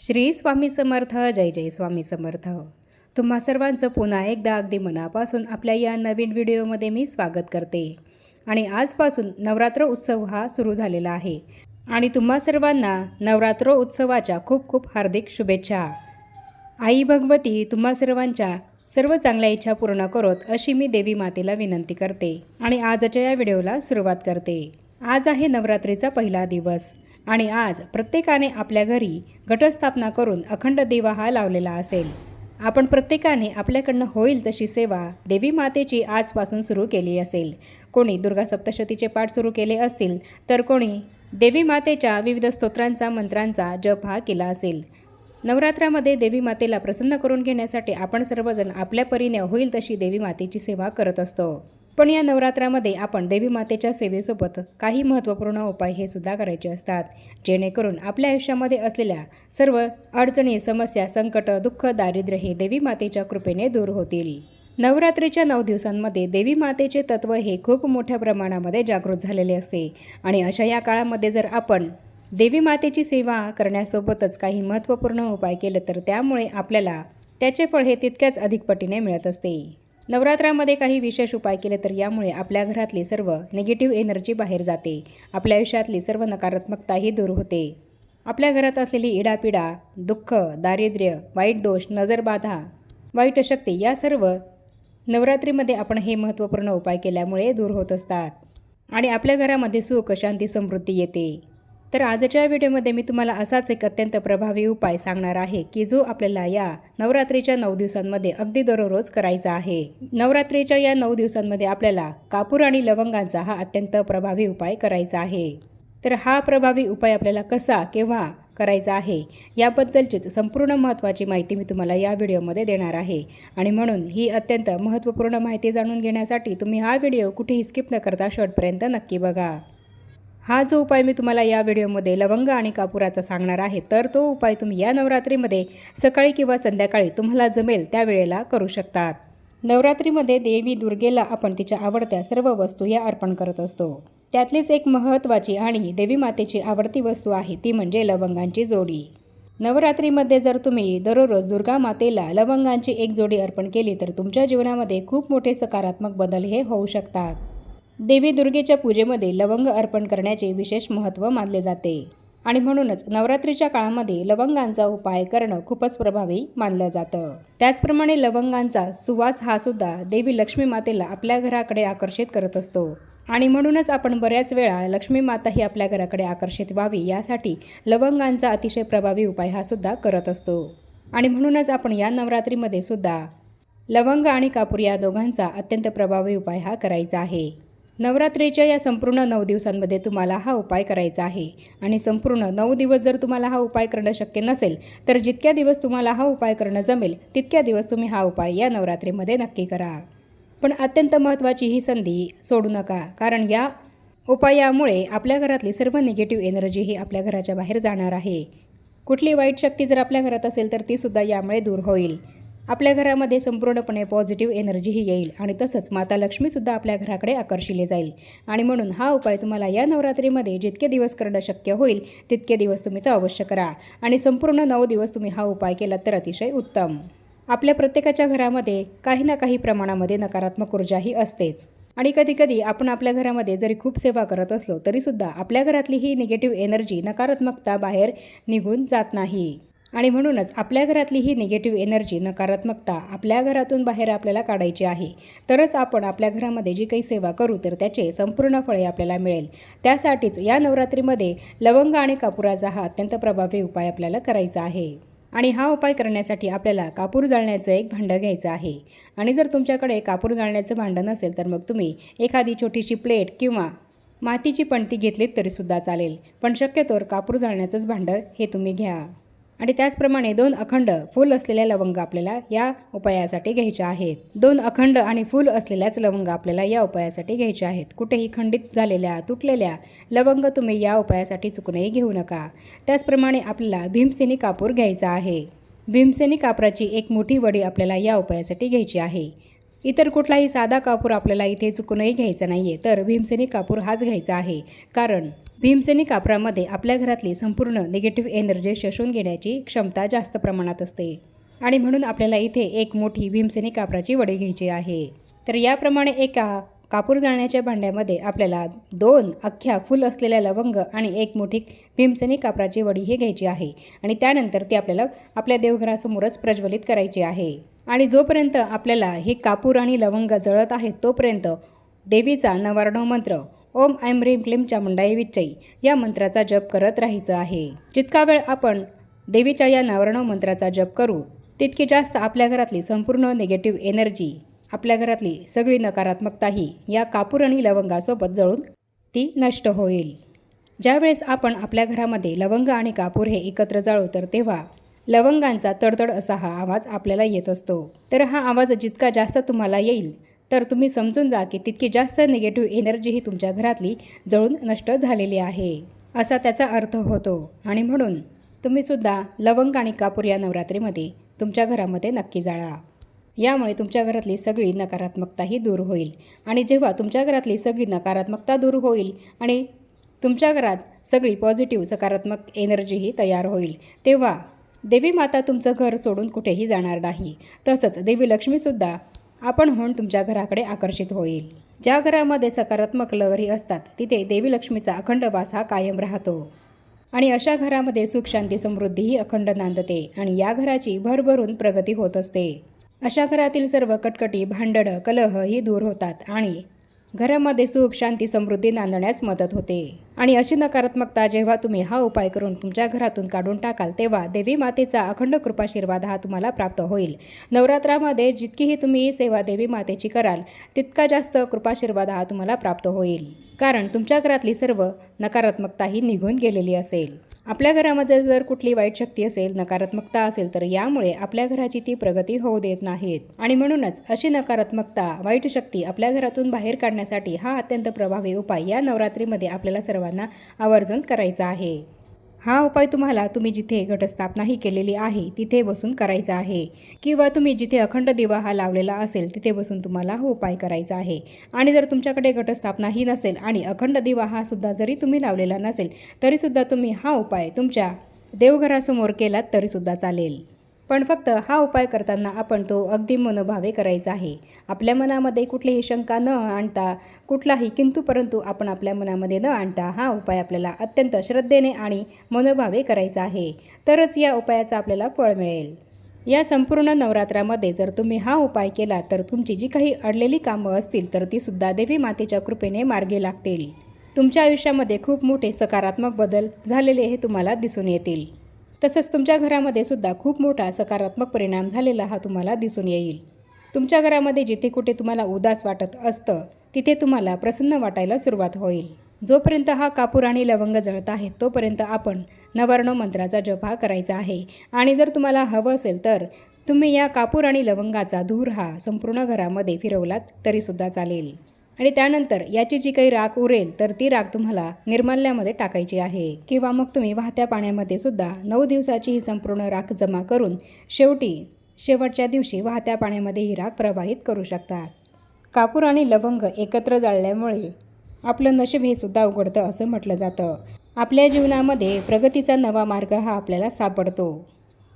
श्री स्वामी समर्थ जय जय स्वामी समर्थ. तुम्हा सर्वांचं पुन्हा एकदा अगदी मनापासून आपल्या या नवीन व्हिडिओमध्ये मी स्वागत करते. आणि आजपासून नवरात्र उत्सव हा सुरू झालेला आहे. आणि तुम्हा सर्वांना नवरात्र उत्सवाच्या खूप खूप हार्दिक शुभेच्छा. आई भगवती तुम्हा सर्वांच्या सर्व चांगल्या इच्छा पूर्ण करोत अशी मी देवी मातेला विनंती करते. आणि आजच्या या व्हिडिओला सुरुवात करते. आज आहे नवरात्रीचा पहिला दिवस. आणि आज प्रत्येकाने आपल्या घरी घटस्थापना करून अखंड दिवा हा लावलेला असेल. आपण प्रत्येकाने आपल्याकडनं होईल तशी सेवा देवी मातेची आजपासून सुरू केली असेल. कोणी दुर्गा सप्तशतीचे पाठ सुरू केले असतील तर कोणी देवी मातेच्या विविध स्तोत्रांचा मंत्रांचा जप हा केला असेल. नवरात्रामध्ये देवी मातेला प्रसन्न करून घेण्यासाठी आपण सर्वजण आपल्या परीने होईल तशी देवी मातेची सेवा करत असतो. पण या नवरात्रामध्ये आपण देवी मातेच्या सेवेसोबत काही महत्त्वपूर्ण उपाय हे सुद्धा करायचे असतात. जेणेकरून आपल्या आयुष्यामध्ये असलेल्या सर्व अडचणी समस्या संकट दुःख दारिद्र्य हे देवी मातेच्या कृपेने दूर होतील. नवरात्रीच्या नऊ दिवसांमध्ये देवी मातेचे तत्त्व हे खूप मोठ्या प्रमाणामध्ये जागृत झालेले असते. आणि अशा या काळामध्ये जर आपण देवी मातेची सेवा करण्यासोबतच काही महत्त्वपूर्ण उपाय केले तर त्यामुळे आपल्याला त्याचे फळ हे तितक्याच अधिक पटीने मिळत असते. नवरात्रामध्ये काही विशेष उपाय केले तर यामुळे आपल्या घरातली सर्व निगेटिव्ह एनर्जी बाहेर जाते. आपल्या आयुष्यातली सर्व नकारात्मकताही दूर होते. आपल्या घरात असलेली इडापिडा दुःख दारिद्र्य वाईट दोष नजरबाधा वाईट शक्ती या सर्व नवरात्रीमध्ये आपण हे महत्त्वपूर्ण उपाय केल्यामुळे दूर होत असतात. आणि आपल्या घरामध्ये सुख शांती समृद्धी येते. तर आजच्या व्हिडिओमध्ये मी तुम्हाला असाच एक अत्यंत प्रभावी उपाय सांगणार आहे की जो आपल्याला या नवरात्रीच्या नऊ दिवसांमध्ये अगदी दररोज करायचा आहे. नवरात्रीच्या या नऊ दिवसांमध्ये आपल्याला कापूर आणि लवंगांचा हा अत्यंत प्रभावी उपाय करायचा आहे. तर हा प्रभावी उपाय आपल्याला कसा केव्हा करायचा आहे याबद्दलचीच संपूर्ण महत्त्वाची माहिती मी तुम्हाला या व्हिडिओमध्ये देणार आहे. आणि म्हणून ही अत्यंत महत्त्वपूर्ण माहिती जाणून घेण्यासाठी तुम्ही हा व्हिडिओ कुठेही स्किप न करता शेवटपर्यंत नक्की बघा. हा जो उपाय मी तुम्हाला या व्हिडिओमध्ये लवंग आणि कापुराचा सांगणार आहे तर तो उपाय तुम्ही या नवरात्रीमध्ये सकाळी किंवा संध्याकाळी तुम्हाला जमेल त्यावेळेला करू शकतात. नवरात्रीमध्ये देवी दुर्गेला आपण तिच्या आवडत्या सर्व वस्तू या अर्पण करत असतो. त्यातलीच एक महत्त्वाची आणि देवी मातेची आवडती वस्तू आहे ती म्हणजे लवंगांची जोडी. नवरात्रीमध्ये जर तुम्ही दररोज दुर्गा मातेला लवंगांची एक जोडी अर्पण केली तर तुमच्या जीवनामध्ये खूप मोठे सकारात्मक बदल हे होऊ शकतात. देवी दुर्गेच्या पूजेमध्ये लवंग अर्पण करण्याचे विशेष महत्त्व मानले जाते. आणि म्हणूनच नवरात्रीच्या काळामध्ये लवंगांचा उपाय करणं खूपच प्रभावी मानलं जातं. त्याचप्रमाणे लवंगांचा सुवास हा सुद्धा देवी लक्ष्मी मातेला आपल्या घराकडे आकर्षित करत असतो. आणि म्हणूनच आपण बऱ्याच वेळा लक्ष्मी माता ही आपल्या घराकडे आकर्षित व्हावी यासाठी लवंगांचा अतिशय प्रभावी उपाय हा सुद्धा करत असतो. आणि म्हणूनच आपण या नवरात्रीमध्ये सुद्धा लवंग आणि कापूर या दोघांचा अत्यंत प्रभावी उपाय हा करायचा आहे. नवरात्रीच्या या संपूर्ण नऊ दिवसांमध्ये तुम्हाला हा उपाय करायचा आहे. आणि संपूर्ण नऊ दिवस जर तुम्हाला हा उपाय करणं शक्य नसेल तर जितक्या दिवस तुम्हाला हा उपाय करणं जमेल तितक्या दिवस तुम्ही हा उपाय या नवरात्रीमध्ये नक्की करा. पण अत्यंत महत्त्वाची ही संधी सोडू नका कारण या उपायामुळे आपल्या घरातली सर्व निगेटिव्ह एनर्जी ही आपल्या घराच्या बाहेर जाणार आहे. कुठली वाईट शक्ती जर आपल्या घरात असेल तर तीसुद्धा यामुळे दूर होईल. आपल्या घरामध्ये संपूर्णपणे पॉझिटिव्ह एनर्जीही येईल आणि तसंच माता लक्ष्मीसुद्धा आपल्या घराकडे आकर्षिले जाईल. आणि म्हणून हा उपाय तुम्हाला या नवरात्रीमध्ये जितके दिवस करणं शक्य होईल तितके दिवस तुम्ही तो अवश्य करा. आणि संपूर्ण नऊ दिवस तुम्ही हा उपाय केला तर अतिशय उत्तम. आपल्या प्रत्येकाच्या घरामध्ये काही ना काही प्रमाणामध्ये नकारात्मक ऊर्जाही असतेच. आणि कधीकधी आपण आपल्या घरामध्ये जरी खूप सेवा करत असलो तरीसुद्धा आपल्या घरातली ही निगेटिव्ह एनर्जी नकारात्मकता बाहेर निघून जात नाही. आणि म्हणूनच आपल्या घरातली ही निगेटिव्ह एनर्जी नकारात्मकता आपल्या घरातून बाहेर आपल्याला काढायची आहे. तरच आपण आपल्या घरामध्ये जी काही सेवा करू तर त्याचे संपूर्ण फळे आपल्याला मिळेल. त्यासाठीच या नवरात्रीमध्ये लवंग आणि कापुराचा हा अत्यंत प्रभावी उपाय आपल्याला करायचा आहे. आणि हा उपाय करण्यासाठी आपल्याला कापूर जाळण्याचं एक भांडं घ्यायचं आहे. आणि जर तुमच्याकडे कापूर जाळण्याचं भांडं नसेल तर मग तुम्ही एखादी छोटीशी प्लेट किंवा मातीची पणती घेतलीत तरीसुद्धा चालेल. पण शक्यतोवर कापूर जाळण्याचंच भांडं हे तुम्ही घ्या. आणि त्याचप्रमाणे दोन अखंड फुल असलेल्या लवंग आपल्याला या उपायासाठी घ्यायच्या आहेत. दोन अखंड आणि फूल असलेल्याच लवंग आपल्याला या उपायासाठी घ्यायच्या आहेत. कुठेही खंडित झालेल्या तुटलेल्या लवंग तुम्ही या उपायासाठी चुकूनही घेऊ नका. त्याचप्रमाणे आपल्याला भीमसेनी कापूर घ्यायचा आहे. भीमसेनी कापराची एक मोठी वडी आपल्याला या उपायासाठी घ्यायची आहे. इतर कुठलाही साधा कापूर आपल्याला इथे चुकूनही घ्यायचा नाही आहे तर भीमसेनी कापूर हाच घ्यायचा आहे. कारण भीमसेनी कापरामध्ये आपल्या घरातली संपूर्ण निगेटिव्ह एनर्जी शोषून घेण्याची क्षमता जास्त प्रमाणात असते. आणि म्हणून आपल्याला इथे एक मोठी भीमसेनी कापराची वडी घ्यायची आहे. तर याप्रमाणे एका कापूर जाळण्याच्या भांड्यामध्ये आपल्याला दोन अख्ख्या फुल असलेल्या लवंग आणि एक मोठी भीमसेनी कापराची वडी ही घ्यायची आहे. आणि त्यानंतर ती आपल्याला आपल्या देवघरासमोरच प्रज्वलित करायची आहे. आणि जोपर्यंत आपल्याला हे कापूर आणि लवंग जळत आहेत तोपर्यंत देवीचा नवारणव मंत्र ओम ऐम ह्रीम क्लीम चामुंडाई विच्चई या मंत्राचा जप करत राहायचं आहे. जितका वेळ आपण देवीच्या या नवरणव मंत्राचा जप करू तितकी जास्त आपल्या घरातली संपूर्ण निगेटिव्ह एनर्जी आपल्या घरातली सगळी नकारात्मकता ही या कापूर आणि लवंगासोबत जळून ती नष्ट होईल. ज्यावेळेस आपण आपल्या घरामध्ये लवंग आणि कापूर हे एकत्र जाळू तर तेव्हा लवंगांचा तडतड असा हा आवाज आपल्याला येत असतो. तर हा आवाज जितका जास्त तुम्हाला येईल तर तुम्ही समजून जा की तितकी जास्त निगेटिव्ह एनर्जी ही तुमच्या घरातली जळून नष्ट झालेली आहे. असा त्याचा अर्थ होतो. आणि म्हणून तुम्हीसुद्धा लवंग आणि कापूर या नवरात्रीमध्ये तुमच्या घरामध्ये नक्की जाळा. यामुळे तुमच्या घरातली सगळी नकारात्मकताही दूर होईल. आणि जेव्हा तुमच्या घरातली सगळी नकारात्मकता दूर होईल आणि तुमच्या घरात सगळी पॉझिटिव्ह सकारात्मक एनर्जीही तयार होईल तेव्हा देवी माता तुमचं घर सोडून कुठेही जाणार नाही. तसंच देवी लक्ष्मीसुद्धा आपण होऊन तुमच्या घराकडे आकर्षित होईल. ज्या घरामध्ये सकारात्मक लहरी असतात तिथे देवी लक्ष्मीचा अखंड वास हा कायम राहतो. आणि अशा घरामध्ये सुख शांती समृद्धीही अखंड नांदते आणि या घराची भरभरून प्रगती होत असते. अशा घरातील सर्व कटकटी भांडणं कलह ही दूर होतात आणि घरामध्ये सुख शांती समृद्धी नांदण्यास मदत होते. आणि अशी नकारात्मकता जेव्हा तुम्ही हा उपाय करून तुमच्या घरातून काढून टाकाल तेव्हा देवी मातेचा अखंड कृपाशीर्वाद हा तुम्हाला प्राप्त होईल. नवरात्रामध्ये जितकीही तुम्ही सेवा देवी मातेची कराल तितका जास्त कृपाशीर्वाद हा तुम्हाला प्राप्त होईल. कारण तुमच्या घरातली सर्व नकारात्मकता ही निघून गेलेली असेल. आपल्या घरामध्ये जर कुठली वाईट शक्ती असेल नकारात्मकता असेल तर यामुळे आपल्या घराची ती प्रगती होऊ देत नाहीत. आणि म्हणूनच अशी नकारात्मकता वाईट शक्ती आपल्या घरातून बाहेर काढण्यासाठी हा अत्यंत प्रभावी उपाय या नवरात्रीमध्ये आपल्याला सर्व सर्वांना आवर्जून करायचा आहे. हा उपाय तुम्हाला तुम्ही जिथे घटस्थापनाही केलेली आहे तिथे बसून करायचा आहे. किंवा तुम्ही जिथे अखंड दिवा हा लावलेला असेल तिथे बसून तुम्हाला हा उपाय करायचा आहे. आणि जर तुमच्याकडे घटस्थापनाही नसेल आणि अखंड दिवा हा सुद्धा जरी तुम्ही लावलेला नसेल तरीसुद्धा तुम्ही हा उपाय तुमच्या देवघरासमोर केलात तरीसुद्धा चालेल. पण फक्त हा उपाय करताना आपण तो अगदी मनोभावे करायचा आहे. आपल्या मनामध्ये कुठलीही शंका न आणता कुठलाही किंतु परंतु आपण आपल्या मनामध्ये न आणता हा उपाय आपल्याला अत्यंत श्रद्धेने आणि मनोभावे करायचा आहे. तरच या उपायाचा आपल्याला फळ मिळेल. या संपूर्ण नवरात्रामध्ये जर तुम्ही हा उपाय केला तर तुमची जी काही अडलेली कामं असतील तर ती सुद्धा देवी मातेच्या कृपेने मार्गे लागतील. तुमच्या आयुष्यामध्ये खूप मोठे सकारात्मक बदल झालेले हे तुम्हाला दिसून येतील. तसंच तुमच्या घरामध्ये सुद्धा खूप मोठा सकारात्मक परिणाम झालेला हा तुम्हाला दिसून येईल. तुमच्या घरामध्ये जिथे कुठे तुम्हाला उदास वाटत असतं तिथे तुम्हाला प्रसन्न वाटायला सुरुवात होईल. जोपर्यंत हा कापूर आणि लवंग जळत आहेत तोपर्यंत आपण नवर्ण मंत्राचा जप हा करायचा आहे. आणि जर तुम्हाला हवं असेल तर तुम्ही या कापूर आणि लवंगाचा धूर हा संपूर्ण घरामध्ये फिरवलात तरीसुद्धा चालेल. आणि त्यानंतर याची जी काही राख उरेल तर ती राख तुम्हाला निर्माल्यामध्ये टाकायची आहे. किंवा मग तुम्ही वाहत्या पाण्यामध्ये सुद्धा नऊ दिवसाची ही संपूर्ण राख जमा करून शेवटी शेवटच्या दिवशी वाहत्या पाण्यामध्ये ही राख प्रवाहित करू शकतात कापूर आणि लवंग एकत्र जाळल्यामुळे आपलं नशीब हे सुद्धा उघडतं असं म्हटलं जातं. आपल्या जीवनामध्ये प्रगतीचा नवा मार्ग हा आपल्याला सापडतो.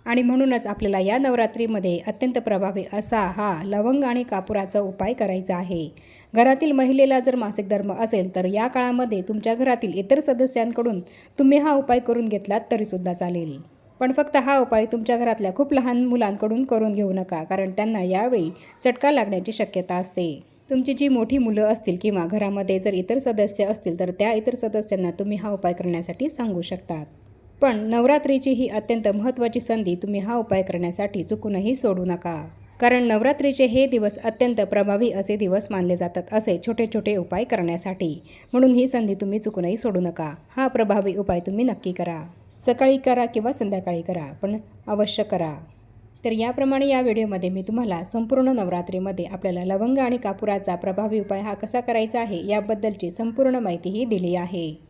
आणि म्हणूनच आपल्याला या नवरात्रीमध्ये अत्यंत प्रभावी असा हा लवंग आणि कापुराचा उपाय करायचा आहे. घरातील महिलेला जर मासिक धर्म असेल तर या काळामध्ये तुमच्या घरातील इतर सदस्यांकडून तुम्ही हा उपाय करून घेतलात तरीसुद्धा चालेल. पण फक्त हा उपाय तुमच्या घरातल्या खूप लहान मुलांकडून करून घेऊ नका कारण त्यांना यावेळी चटका लागण्याची शक्यता असते. तुमची जी मोठी मुलं असतील किंवा घरामध्ये जर इतर सदस्य असतील तर त्या इतर सदस्यांना तुम्ही हा उपाय करण्यासाठी सांगू शकतात. पण नवरात्रीची ही अत्यंत महत्त्वाची संधी तुम्ही हा उपाय करण्यासाठी चुकूनही सोडू नका. कारण नवरात्रीचे हे दिवस अत्यंत प्रभावी असे दिवस मानले जातात असे छोटे छोटे उपाय करण्यासाठी. म्हणून ही संधी तुम्ही चुकूनही सोडू नका. हा प्रभावी उपाय तुम्ही नक्की करा. सकाळी करा किंवा संध्याकाळी करा पण अवश्य करा. तर याप्रमाणे या व्हिडिओमध्ये मी तुम्हाला संपूर्ण नवरात्रीमध्ये आपल्याला लवंग आणि कापुराचा प्रभावी उपाय हा कसा करायचा आहे याबद्दलची संपूर्ण माहितीही दिली आहे.